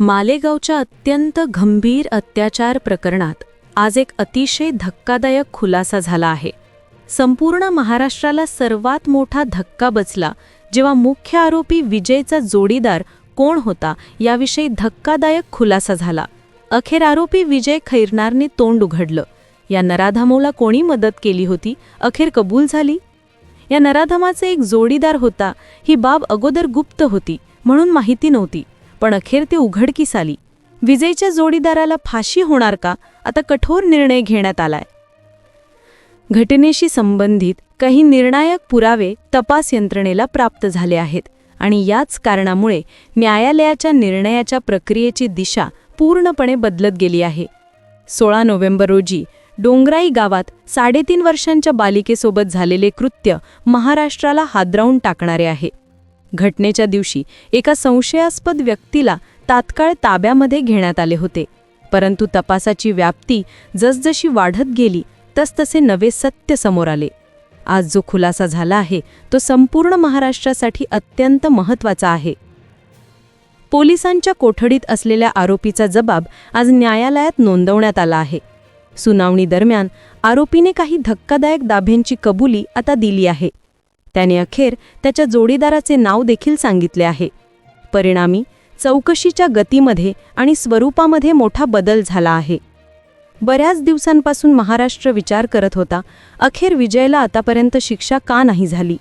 मालेगावच्या अत्यंत गंभीर अत्याचार प्रकरणात आज एक अतिशय धक्कादायक खुलासा झाला आहे. संपूर्ण महाराष्ट्राला सर्वात मोठा धक्का बसला जेव्हा मुख्य आरोपी विजयचा जोडीदार कोण होता याविषयी धक्कादायक खुलासा झाला. अखेर आरोपी विजय खैरनारने तोंड उघडलं. या नराधमोला कोणी मदत केली होती? अखेर कबूल झाली? या नराधमाचा एक जोडीदार होता ही बाब अगोदर गुप्त होती म्हणून माहिती नव्हती. पण अखेर ते उघडकीस आली. विजयच्या जोडीदाराला फाशी होणार का? आता कठोर निर्णय घेण्यात आलाय. घटनेशी संबंधित काही निर्णायक पुरावे तपास यंत्रणेला प्राप्त झाले आहेत आणि याच कारणामुळे न्यायालयाच्या निर्णयाच्या प्रक्रियेची दिशा पूर्णपणे बदलत गेली आहे. सोळा नोव्हेंबर रोजी डोंगराई गावात साडेतीन वर्षांच्या बालिकेसोबत झालेले कृत्य महाराष्ट्राला हादरावून टाकणारे आहे. घटनेच्या दिवशी एका संशयास्पद व्यक्तीला तात्काळ ताब्यामध्ये घेण्यात आले होते. परंतु तपासाची व्याप्ती जसजशी वाढत गेली तसतसे नवे सत्य समोर आले. आज जो खुलासा झाला आहे तो संपूर्ण महाराष्ट्रासाठी अत्यंत महत्त्वाचा आहे. पोलिसांच्या कोठडीत असलेल्या आरोपीचा जबाब आज न्यायालयात नोंदवण्यात आला आहे. सुनावणी दरम्यान आरोपीने काही धक्कादायक दाभ्यांची कबुली आता दिली आहे. त्याने अखेर त्याच्या जोडीदाराचे नाव देखील सांगितले आहे. परिणामी चौकशीच्या गतीमध्ये आणि स्वरूपामध्ये मोठा बदल झाला आहे. बऱ्याच दिवसांपासून महाराष्ट्र विचार करत होता अखेर विजयला आतापर्यंत शिक्षा का नाही झाली?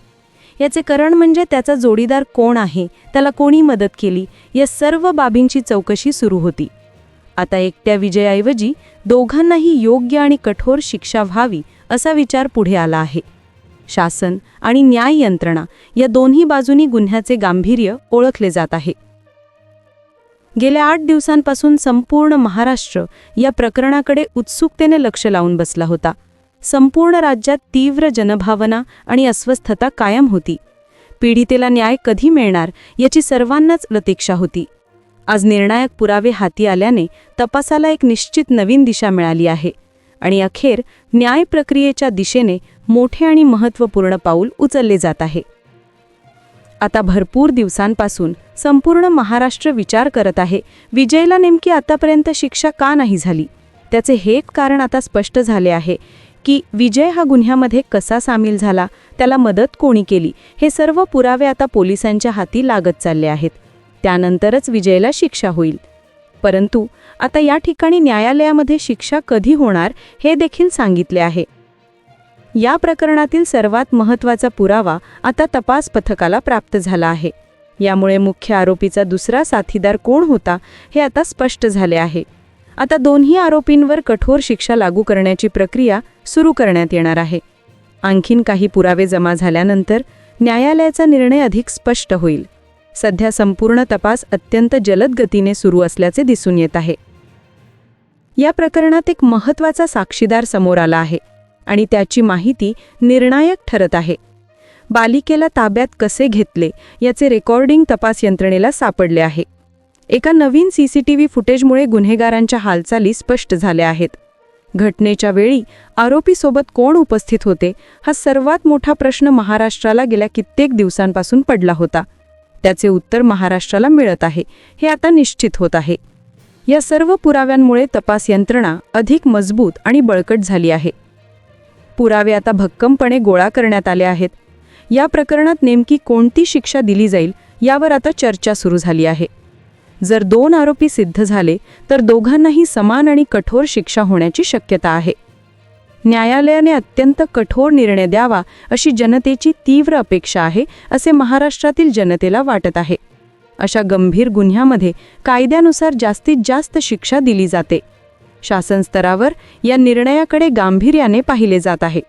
याचे कारण म्हणजे त्याचा जोडीदार कोण आहे त्याला कोणी मदत केली या सर्व बाबींची चौकशी सुरू होती. आता एकट्या विजयाऐवजी दोघांनाही योग्य आणि कठोर शिक्षा व्हावी असा विचार पुढे आला आहे. शासन आणि न्याय यंत्रणा या दोन्ही बाजूनी गुन्ह्याचे गांभीर्य ओळखले जात आहे. गेल्या आठ दिवसांपासून संपूर्ण महाराष्ट्र या प्रकरणाकडे उत्सुकतेने लक्ष लावून बसला होता. संपूर्ण राज्यात तीव्र जनभावना आणि अस्वस्थता कायम होती. पीडितेला न्याय कधी मिळणार याची सर्वांनाच प्रतीक्षा होती. आज निर्णायक पुरावे हाती आल्याने तपासाला एक निश्चित नवीन दिशा मिळाली आहे. आणि अखेर न्याय प्रक्रियेच्या दिशेने मोठे आणि महत्त्वपूर्ण पाऊल उचलले जात आहे. आता भरपूर दिवसांपासून संपूर्ण महाराष्ट्र विचार करत आहे विजयला नेमकी आतापर्यंत शिक्षा का नाही झाली? त्याचे हे कारण आता स्पष्ट झाले आहे की विजय हा गुन्ह्यामध्ये कसा सामील झाला त्याला मदत कोणी केली हे सर्व पुरावे आता पोलिसांच्या हाती लागत चालले आहेत. त्यानंतरच विजयला शिक्षा होईल. परंतु आता या ठिकाणी न्यायालयामध्ये शिक्षा कधी होणार हे देखील सांगितले आहे. या प्रकरणातील सर्वात महत्त्वाचा पुरावा आता तपास पथकाला प्राप्त झाला आहे. यामुळे मुख्य आरोपीचा दुसरा साथीदार कोण होता हे आता स्पष्ट झाले आहे. आता दोन्ही आरोपींवर कठोर शिक्षा लागू करण्याची प्रक्रिया सुरू करण्यात येणार आहे. आणखीन काही पुरावे जमा झाल्यानंतर न्यायालयाचा निर्णय अधिक स्पष्ट होईल. सध्या संपूर्ण तपास अत्यंत जलद गतीने सुरू असल्याचे दिसून येत आहे. या प्रकरणात एक महत्त्वाचा साक्षीदार समोर आला आहे आणि त्याची माहिती निर्णायक ठरत आहे. बालिकेला ताब्यात कसे घेतले याचे रेकॉर्डिंग तपास यंत्रणेला सापडले आहे. एका नवीन सी सी टी व्ही फुटेजमुळे गुन्हेगारांच्या हालचाली स्पष्ट झाल्या आहेत. घटनेच्या वेळी आरोपीसोबत कोण उपस्थित होते हा सर्वात मोठा प्रश्न महाराष्ट्राला गेल्या कित्येक दिवसांपासून पडला होता. त्याचे उत्तर महाराष्ट्राला मिळत आहे. हे आता निश्चित होत आहे. या सर्व पुराव्यांमुळे तपास यंत्रणा अधिक मजबूत आणि बळकट झाली आहे. पुरावे आता भक्कमपणे गोळा करण्यात आले आहेत. या प्रकरणात नेमकी कोणती शिक्षा दिली जाईल यावर आता चर्चा सुरू झाली आहे. जर दोन आरोपी सिद्ध झाले तर दोघांनाही समान आणि कठोर शिक्षा होण्याची शक्यता आहे. न्यायालयाने अत्यंत कठोर निर्णय द्यावा अशी जनतेची तीव्र अपेक्षा आहे असे महाराष्ट्रातील जनतेला वाटत आहे. अशा गंभीर गुन्ह्यामध्ये कायद्यानुसार जास्तीत जास्त शिक्षा दिली जाते. शासन स्तरावर या निर्णयाकडे गांभीर्याने पाहिले जात आहे.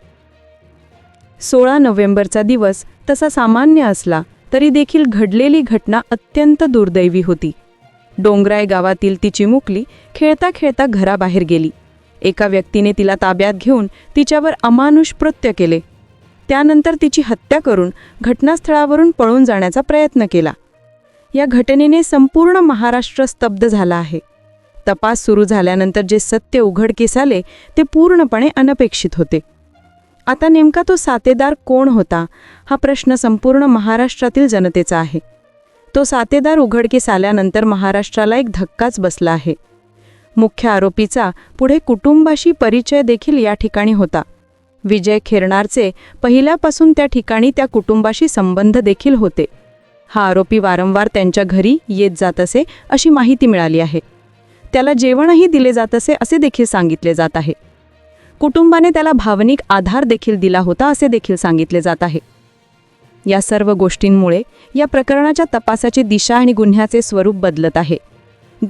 सोळा नोव्हेंबरचा दिवस तसा सामान्य असला तरी देखील घडलेली घटना अत्यंत दुर्दैवी होती. डोंगराय गावातील तिची मुकली खेळता खेळता घराबाहेर गेली. एका व्यक्तीने तिला ताब्यात घेऊन तिच्यावर अमानुष कृत्य केले. त्यानंतर तिची हत्या करून घटनास्थळावरून पळून जाण्याचा प्रयत्न केला. या घटनेने संपूर्ण महाराष्ट्र स्तब्ध झाला आहे. तपास सुरू झाल्यानंतर जे सत्य उघडकीस आले ते पूर्णपणे अनपेक्षित होते. आता नेमका तो सातेदार कोण होता हा प्रश्न संपूर्ण महाराष्ट्रातील जनतेचा आहे. तो सातेदार उघडकीस आल्यानंतर महाराष्ट्राला एक धक्काच बसला आहे. मुख्य आरोपीचा पुढे कुटुंबाशी परिचय देखील या ठिकाणी होता. विजय खेरणारचे पहिल्यापासून त्या ठिकाणी त्या कुटुंबाशी संबंध देखील होते. हा आरोपी वारंवार त्यांच्या घरी येत जात असे अशी माहिती मिळाली आहे. त्याला जेवणही दिले जात असे असे देखील सांगितले जात आहे. कुटुंबाने त्याला भावनिक आधार देखील दिला होता असे देखील सांगितले जात आहे. या सर्व गोष्टींमुळे या प्रकरणाच्या तपासाची दिशा आणि गुन्ह्याचे स्वरूप बदलत आहे.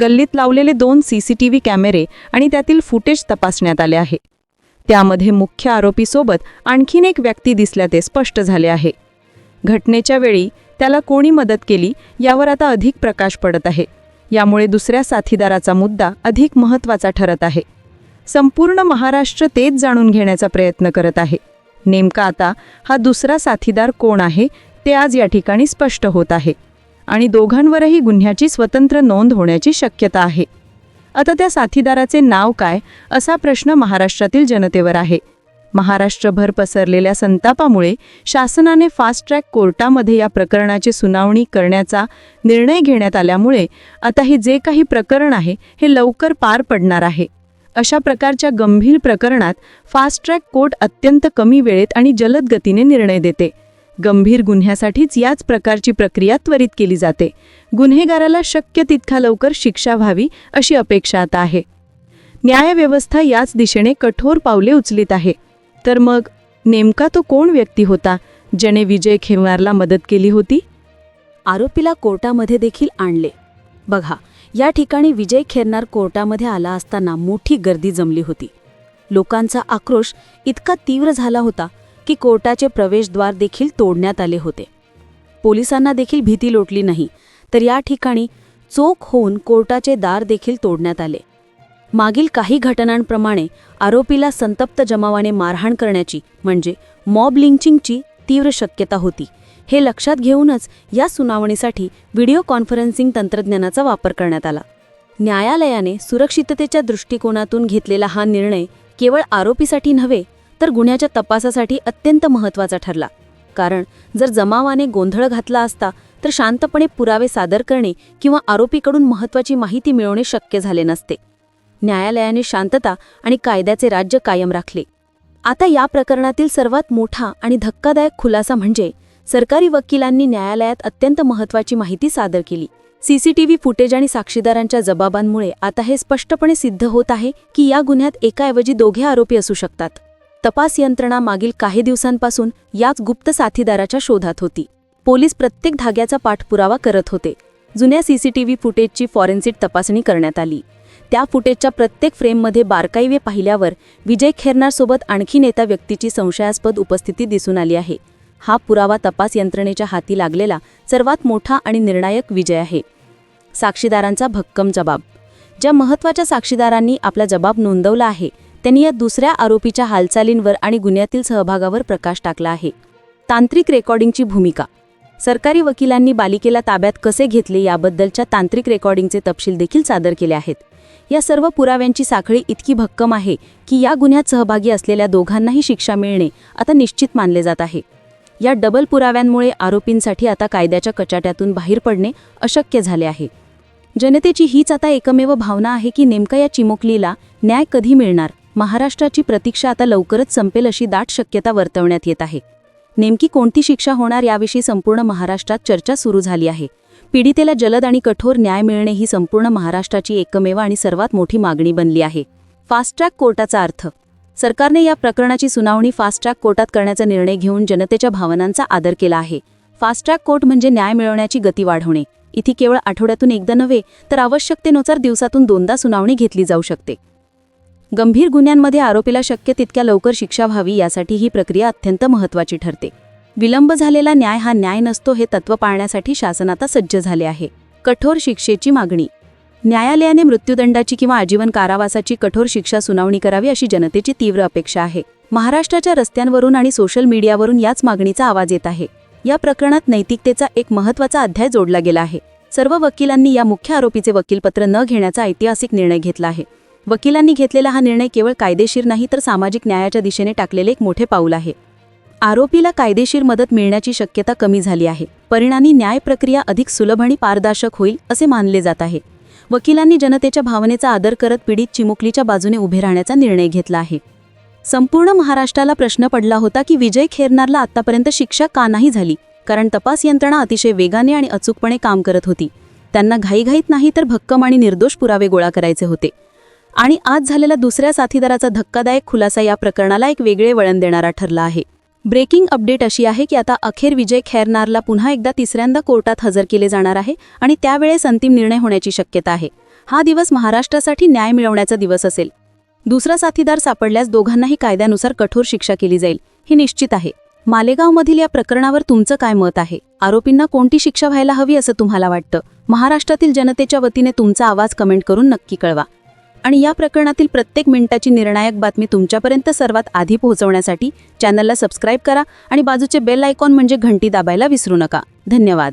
गल्लीत लावलेले दोन सी सी टी व्ही कॅमेरे आणि त्यातील फुटेज तपासण्यात आले आहे. त्यामध्ये मुख्य आरोपीसोबत आणखीन एक व्यक्ती दिसल्याचे स्पष्ट झाले आहे. घटनेच्या वेळी त्याला कोणी मदत केली यावर आता अधिक प्रकाश पडत आहे. यामुळे दुसऱ्या साथीदाराचा मुद्दा अधिक महत्त्वाचा ठरत आहे. संपूर्ण महाराष्ट्र तेच जाणून घेण्याचा प्रयत्न करत आहे. नेमका आता हा दुसरा साथीदार कोण आहे ते आज या ठिकाणी स्पष्ट होत आहे. आणि दोघांवरही गुन्ह्याची स्वतंत्र नोंद होण्याची शक्यता आहे. आता त्या साथीदाराचे नाव काय असा प्रश्न महाराष्ट्रातील जनतेवर आहे. महाराष्ट्रभर पसरलेल्या संतापामुळे शासनाने फास्ट ट्रॅक कोर्टामध्ये या प्रकरणाची सुनावणी करण्याचा निर्णय घेण्यात आल्यामुळे आता हे जे काही प्रकरण आहे हे लवकर पार पडणार आहे. अशा प्रकारच्या गंभीर प्रकरणात फास्ट ट्रॅक कोर्ट अत्यंत कमी वेळेत आणि जलद गतीने निर्णय देते. गंभीर गुन्ह्यासाठीच याच प्रकारची प्रक्रिया त्वरित केली जाते. गुन्हेगाराला शक्य तितका लवकर शिक्षा व्हावी अशी अपेक्षा आता आहे. न्यायव्यवस्था याच दिशेने कठोर पावले उचलीत आहे. तर मग नेमका तो कोण व्यक्ती होता ज्याने विजय खेवारला मदत केली होती? आरोपीला कोर्टामध्ये देखील आणले. बघा या ठिकाणी विजय खेरनार कोर्टामध्ये आला असताना मोठी गर्दी जमली होती. लोकांचा आक्रोश इतका तीव्र झाला होता की कोर्टाचे प्रवेशद्वार देखील तोडण्यात आले होते. पोलिसांना देखील भीती लोटली नाही तर या ठिकाणी चोख होऊन कोर्टाचे दार देखील तोडण्यात आले. मागील काही घटनांप्रमाणे आरोपीला संतप्त जमावाने मारहाण करण्याची म्हणजे मॉब लिंचिंगची तीव्र शक्यता होती. हे लक्षात घेऊनच या सुनावणीसाठी व्हिडिओ कॉन्फरन्सिंग तंत्रज्ञानाचा वापर करण्यात आला. न्यायालयाने सुरक्षिततेच्या दृष्टिकोनातून घेतलेला हा निर्णय केवळ आरोपीसाठी नव्हे तर गुन्ह्याच्या तपासासाठी अत्यंत महत्त्वाचा ठरला. कारण जर जमावाने गोंधळ घातला असता तर शांतपणे पुरावे सादर करणे किंवा आरोपीकडून महत्त्वाची माहिती मिळवणे शक्य झाले नसते. न्यायालयाने शांतता आणि कायद्याचे राज्य कायम राखले. आता या प्रकरणातील सर्वात मोठा आणि धक्कादायक खुलासा म्हणजे सरकारी वकिलांनी न्यायालयात अत्यंत महत्त्वाची माहिती सादर केली. सीसीटीव्ही फुटेज आणि साक्षीदारांच्या जबाबांमुळे आता हे स्पष्टपणे सिद्ध होत आहे की या गुन्ह्यात एकाऐवजी दोघे आरोपी असू शकतात. तपास यंत्रणा मागील काही दिवसांपासून याच गुप्त साथीदाराच्या शोधात होती. पोलीस प्रत्येक धाग्याचा पाठपुरावा करत होते. जुन्या सीसीटीव्ही फुटेजची फॉरेन्सिक तपासणी करण्यात आली. त्या फुटेजच्या प्रत्येक फ्रेममध्ये बारकाईवे पाहिल्यावर विजय खेरनारसोबत आणखी नेता व्यक्तीची संशयास्पद उपस्थिती दिसून आली आहे. हा पुरावा तपास यंत्रणेच्या हाती लागलेला सर्वात मोठा आणि निर्णायक विजय आहे. साक्षीदारांचा भक्कम जबाब. ज्या महत्त्वाच्या साक्षीदारांनी आपला जबाब नोंदवला आहे त्यांनी या दुसऱ्या आरोपीच्या हालचालींवर आणि गुन्ह्यातील सहभागावर प्रकाश टाकला आहे. तांत्रिक रेकॉर्डिंगची भूमिका. सरकारी वकिलांनी बालिकेला ताब्यात कसे घेतले याबद्दलच्या तांत्रिक रेकॉर्डिंगचे तपशील देखील सादर केले आहेत. या सर्व पुराव्यांची साखळी इतकी भक्कम आहे की या गुन्ह्यात सहभागी असलेल्या दोघांनाही शिक्षा मिळणे आता निश्चित मानले जात आहे. या डबल पुराव्यांमुळे आरोपींसाठी आता कायद्याच्या कचाट्यातून बाहेर पडणे अशक्य झाले आहे. जनतेची हीच आता एकमेव भावना आहे की नेमका या चिमुकलीला न्याय कधी मिळणार? महाराष्ट्राची प्रतीक्षा आता लवकरच संपेल अशी दाट शक्यता वर्तवण्यात येत आहे. नेमकी कोणती शिक्षा होणार याविषयी संपूर्ण महाराष्ट्रात चर्चा सुरू झाली आहे. पीडितेला जलद आणि कठोर न्याय मिळणे ही संपूर्ण महाराष्ट्राची एकमेव आणि सर्वात मोठी मागणी बनली आहे. फास्ट ट्रॅक कोर्टाचा अर्थ. सरकारने या प्रकरणाची सुनावणी फास्ट ट्रॅक कोर्टात करण्याचा निर्णय घेऊन जनतेच्या भावनांचा आदर केला आहे. फास्ट ट्रॅक कोर्ट म्हणजे न्याय मिळवण्याची गती वाढवणे. इथे केवळ आठवड्यातून एकदा नव्हे तर आवश्यकतेनुसार दिवसातून दोनदा सुनावणी घेतली जाऊ शकते. गंभीर गुन्ह्यांमध्ये आरोपीला शक्य तितक्या लवकर शिक्षा व्हावी यासाठी ही प्रक्रिया अत्यंत महत्त्वाची ठरते. विलंब झालेला न्याय हा न्याय नसतो हे तत्व पाळण्यासाठी शासन आता सज्ज झाले आहे. कठोर शिक्षेची मागणी. न्यायालयाने मृत्यूदंडाची किंवा आजीवन कारावासाची कठोर शिक्षा सुनावणी करावी अशी जनतेची तीव्र अपेक्षा आहे. महाराष्ट्राच्या रस्त्यांवरून आणि सोशल मीडियावरून याच मागणीचा आवाज येत आहे. या प्रकरणात नैतिकतेचा एक महत्त्वाचा अध्याय जोडला गेला आहे. सर्व वकिलांनी या मुख्य आरोपीचे वकीलपत्र न घेण्याचा ऐतिहासिक निर्णय घेतला आहे. वकिलांनी घेतलेला हा निर्णय केवळ कायदेशीर नाही तर सामाजिक न्यायाच्या दिशेने टाकलेले एक मोठे पाऊल आहे. आरोपीला कायदेशीर मदत मिळण्याची शक्यता कमी झाली आहे. परिणामी न्याय प्रक्रिया अधिक सुलभ आणि पारदर्शक होईल असे मानले जात आहे. वकिलांनी जनतेच्या भावनेचा आदर करत पीडित चिमुकलीच्या बाजूने उभे राहण्याचा निर्णय घेतला आहे. संपूर्ण महाराष्ट्राला प्रश्न पडला होता की विजय खेरनारला आतापर्यंत शिक्षा का नाही झाली? कारण तपास यंत्रणा अतिशय वेगाने आणि अचूकपणे काम करत होती. त्यांना घाईघाईत नाही तर भक्कम आणि निर्दोष पुरावे गोळा करायचे होते. आणि आज झालेला दुसऱ्या साथीदाराचा धक्कादायक खुलासा या प्रकरणाला एक वेगळे वळण देणारा ठरला आहे. ब्रेकिंग अपडेट अशी आहे की आता अखेर विजय खैरनारला पुन्हा एकदा तिसऱ्यांदा कोर्टात हजर केले जाणार आहे आणि त्यावेळेस अंतिम निर्णय होण्याची शक्यता आहे. हा दिवस महाराष्ट्रासाठी न्याय मिळवण्याचा दिवस असेल. दुसरा साथीदार सापडल्यास दोघांनाही कायद्यानुसार कठोर शिक्षा केली जाईल हे निश्चित आहे. मालेगावमधील या प्रकरणावर तुमचं काय मत आहे? आरोपींना कोणती शिक्षा व्हायला हवी असं तुम्हाला वाटतं? महाराष्ट्रातील जनतेच्या वतीने तुमचा आवाज कमेंट करून नक्की कळवा. आणि या प्रकरणातील प्रत्येक मिनिटाची निर्णायक बातमी तुमच्यापर्यंत सर्वात आधी पोहोचवण्यासाठी चॅनलला सबस्क्राईब करा आणि बाजूचे बेल आयकॉन म्हणजे घंटी दाबायला विसरू नका. धन्यवाद.